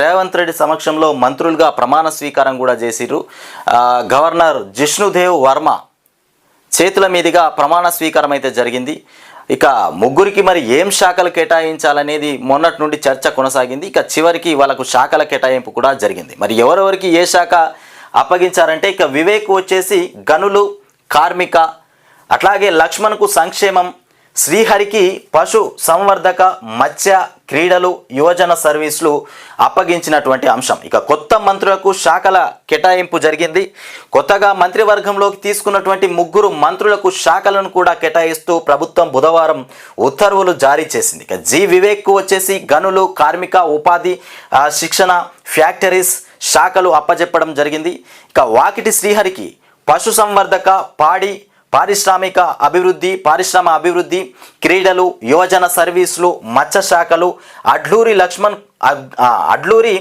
రేవంత్ రెడ్డి సమక్షంలో మంత్రులుగా ప్రమాణ స్వీకారం కూడా చేసిర్రు. గవర్నర్ జిష్ణుదేవ్ వర్మ చేతుల మీదుగా ప్రమాణ స్వీకారం అయితే జరిగింది. ఇక ముగ్గురికి మరి ఏం శాఖలు కేటాయించాలనేది మొన్నటి నుండి చర్చ కొనసాగింది. ఇక చివరికి వాళ్ళకు శాఖల కేటాయింపు కూడా జరిగింది. మరి ఎవరెవరికి ఏ శాఖ అప్పగించారంటే ఇక వివేక్ వచ్చేసి గనులు కార్మిక అట్లాగే లక్ష్మణ్కు సంక్షేమం శ్రీహరికి పశు సంవర్ధక మత్స్య క్రీడలు యువజన సర్వీసులు అప్పగించినటువంటి అంశం. ఇక కొత్త మంత్రులకు శాఖల కేటాయింపు జరిగింది. కొత్తగా మంత్రివర్గంలోకి తీసుకున్నటువంటి ముగ్గురు మంత్రులకు శాఖలను కూడా కేటాయిస్తూ ప్రభుత్వం బుధవారం ఉత్తర్వులు జారీ చేసింది. ఇక జి వివేక్కు వచ్చేసి గనులు కార్మిక ఉపాధి శిక్షణ ఫ్యాక్టరీస్ శాఖలు అప్పజెప్పడం జరిగింది. ఇక వాకిటి శ్రీహరికి పశుసంవర్ధక పాడి పారిశ్రామిక అభివృద్ధి పారిశ్రమ అభివృద్ధి క్రీడలు యువజన సర్వీసులు మత్స్య శాఖలు అడ్లూరి లక్ష్మణ్ అడ్లూరి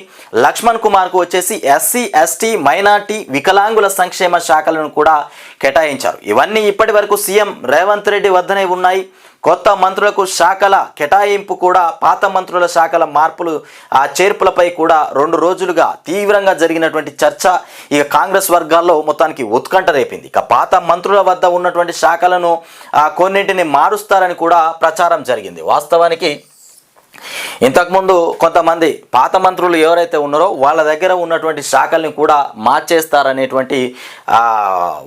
లక్ష్మణ్ కుమార్కు వచ్చేసి ఎస్సీ ఎస్టీ మైనార్టీ వికలాంగుల సంక్షేమ శాఖలను కూడా కేటాయించారు. ఇవన్నీ ఇప్పటి వరకు సీఎం రేవంత్ రెడ్డి వద్దనే ఉన్నాయి. కొత్త మంత్రులకు శాఖల కేటాయింపు కూడా పాత మంత్రుల శాఖల మార్పులు ఆ చేర్పులపై కూడా రెండు రోజులుగా తీవ్రంగా జరిగినటువంటి చర్చ ఇక కాంగ్రెస్ వర్గాల్లో మొత్తానికి ఉత్కంఠ రేపింది. ఇక పాత మంత్రుల వద్ద ఉన్నటువంటి శాఖలను కొన్నింటిని మారుస్తారని కూడా ప్రచారం జరిగింది. వాస్తవానికి ఇంతకుముందు కొంతమంది పాత మంత్రులు ఎవరైతే ఉన్నారో వాళ్ళ దగ్గర ఉన్నటువంటి శాఖల్ని కూడా మార్చేస్తారనేటువంటి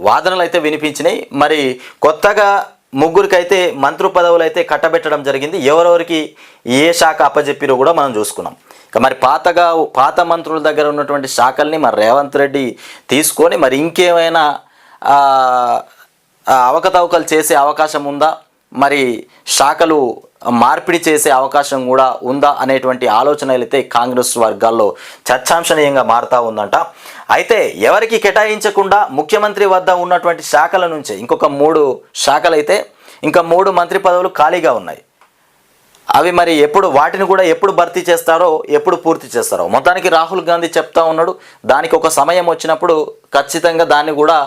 వాదనలు అయితే వినిపించినాయి. మరి కొత్తగా ముగ్గురికైతే మంత్రి పదవులు అయితే కట్టబెట్టడం జరిగింది. ఎవరెవరికి ఏ శాఖ అప్పజెప్పిరో కూడా మనం చూసుకున్నాం. ఇక మరి పాతగా పాత మంత్రుల దగ్గర ఉన్నటువంటి శాఖల్ని మరి రేవంత్ రెడ్డి తీసుకొని మరి ఇంకేమైనా అవకతవకలు చేసే అవకాశం ఉందా? మరి శాఖలు మార్పిడి చేసే అవకాశం కూడా ఉందా అనేటువంటి ఆలోచనలు అయితే కాంగ్రెస్ వర్గాల్లో చర్చాంశనీయంగా మారుతూ ఉందంట. అయితే ఎవరికి కేటాయించకుండా ముఖ్యమంత్రి వద్ద ఉన్నటువంటి శాఖల నుంచి ఇంకొక మూడు శాఖలైతే ఇంకా మూడు మంత్రి పదవులు ఖాళీగా ఉన్నాయి. అవి మరి ఎప్పుడు వాటిని కూడా ఎప్పుడు భర్తీ చేస్తారో ఎప్పుడు పూర్తి చేస్తారో. మొత్తానికి రాహుల్ గాంధీ చెప్తా ఉన్నాడు దానికి ఒక సమయం వచ్చినప్పుడు ఖచ్చితంగా దాన్ని కూడా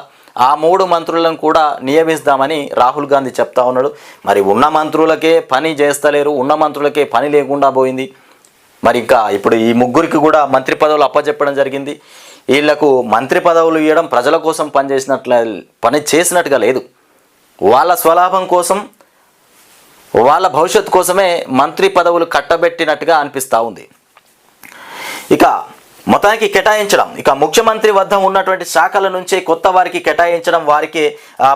ఆ మూడు మంత్రులను కూడా నియమిస్తామని రాహుల్ గాంధీ చెప్తా ఉన్నాడు. మరి ఉన్న మంత్రులకే పని చేస్తలేరు ఉన్న మంత్రులకే పని లేకుండా పోయింది. మరి ఇంకా ఇప్పుడు ఈ ముగ్గురికి కూడా మంత్రి పదవులు అప్పచెప్పడం జరిగింది. వీళ్ళకు మంత్రి పదవులు ఇవ్వడం ప్రజల కోసం పనిచేసినట్ల పని చేసినట్టుగా లేదు. వాళ్ళ స్వలాభం కోసం వాళ్ళ భవిష్యత్తు కోసమే మంత్రి పదవులు కట్టబెట్టినట్టుగా అనిపిస్తూ ఉంది. ఇక మొత్తానికి కేటాయించడం. ఇక ముఖ్యమంత్రి వద్ద ఉన్నటువంటి శాఖల నుంచి కొత్త వారికి కేటాయించడం వారికి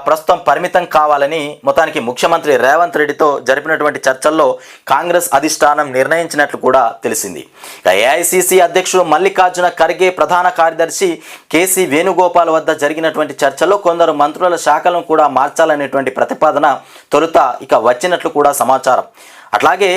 ప్రస్తుతం పరిమితం కావాలని మొత్తానికి ముఖ్యమంత్రి రేవంత్ రెడ్డితో జరిపినటువంటి చర్చల్లో కాంగ్రెస్ అధిష్టానం నిర్ణయించినట్లు కూడా తెలిసింది. ఇక ఏఐసిసి అధ్యక్షుడు మల్లికార్జున ఖర్గే ప్రధాన కార్యదర్శి కేసీ వేణుగోపాల్ వద్ద జరిగినటువంటి చర్చలో కొందరు మంత్రుల శాఖలను కూడా మార్చాలనేటువంటి ప్రతిపాదన తొలుత ఇక వచ్చినట్లు కూడా సమాచారం. అట్లాగే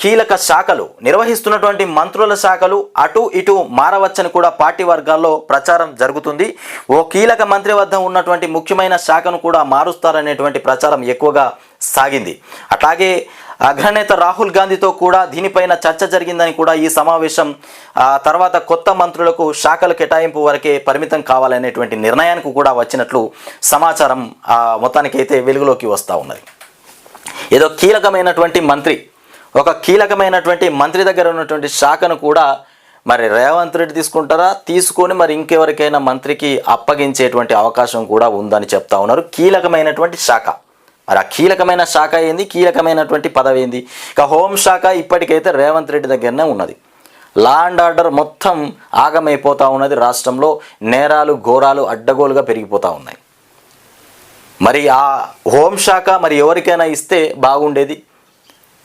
కీలక శాఖలు నిర్వహిస్తున్నటువంటి మంత్రుల శాఖలు అటు ఇటు మారవచ్చని కూడా పార్టీ వర్గాల్లో ప్రచారం జరుగుతుంది. ఓ కీలక మంత్రి వద్ద ఉన్నటువంటి ముఖ్యమైన శాఖను కూడా మారుస్తారనేటువంటి ప్రచారం ఎక్కువగా సాగింది. అట్లాగే అగ్రనేత రాహుల్ గాంధీతో కూడా దీనిపైన చర్చ జరిగిందని కూడా ఈ సమావేశం తర్వాత కొత్త మంత్రులకు శాఖల కేటాయింపు వరకే పరిమితం కావాలనేటువంటి నిర్ణయానికి కూడా వచ్చినట్లు సమాచారం మొత్తానికైతే వెలుగులోకి వస్తూ ఉన్నది. ఏదో కీలకమైనటువంటి మంత్రి ఒక కీలకమైనటువంటి మంత్రి దగ్గర ఉన్నటువంటి శాఖను కూడా మరి రేవంత్ రెడ్డి తీసుకుంటారా? తీసుకొని మరి ఇంకెవరికైనా మంత్రికి అప్పగించేటువంటి అవకాశం కూడా ఉందని చెప్తా ఉన్నారు. కీలకమైనటువంటి శాఖ. మరి ఆ కీలకమైన శాఖ ఏంది? కీలకమైనటువంటి పదవి ఏంది? ఇక హోంశాఖ ఇప్పటికైతే రేవంత్ రెడ్డి దగ్గరనే ఉన్నది. లా అండ్ ఆర్డర్ మొత్తం ఆగమైపోతూ ఉన్నది రాష్ట్రంలో. నేరాలు ఘోరాలు అడ్డగోలుగా పెరిగిపోతూ ఉన్నాయి. మరి ఆ హోంశాఖ మరి ఎవరికైనా ఇస్తే బాగుండేది?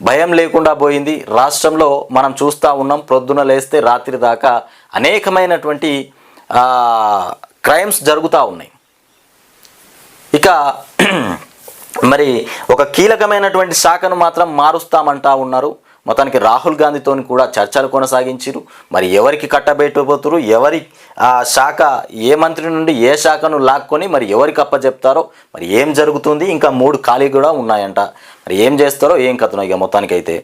భయం లేకుండా పోయింది. రాష్ట్రంలో మనం చూస్తూ ఉన్నాం ప్రొద్దున లేస్తే రాత్రి దాకా అనేకమైనటువంటి క్రైమ్స్ జరుగుతూ ఉన్నాయి. ఇక మరి ఒక కీలకమైనటువంటి శాఖను మాత్రం మారుస్తామంటా ఉన్నారు. మొత్తానికి రాహుల్ గాంధీతో కూడా చర్చలు కొనసాగించారు. మరి ఎవరికి కట్టబెట్టబోతురు? ఎవరి ఆ శాఖ ఏ మంత్రి నుండి ఏ శాఖను లాక్కొని మరి ఎవరికి అప్పచెప్తారో మరి ఏం జరుగుతుంది? ఇంకా మూడు ఖాళీ కూడా ఉన్నాయంట. మరి ఏం చేస్తారో ఏం కథనో ఇక మొత్తానికైతే.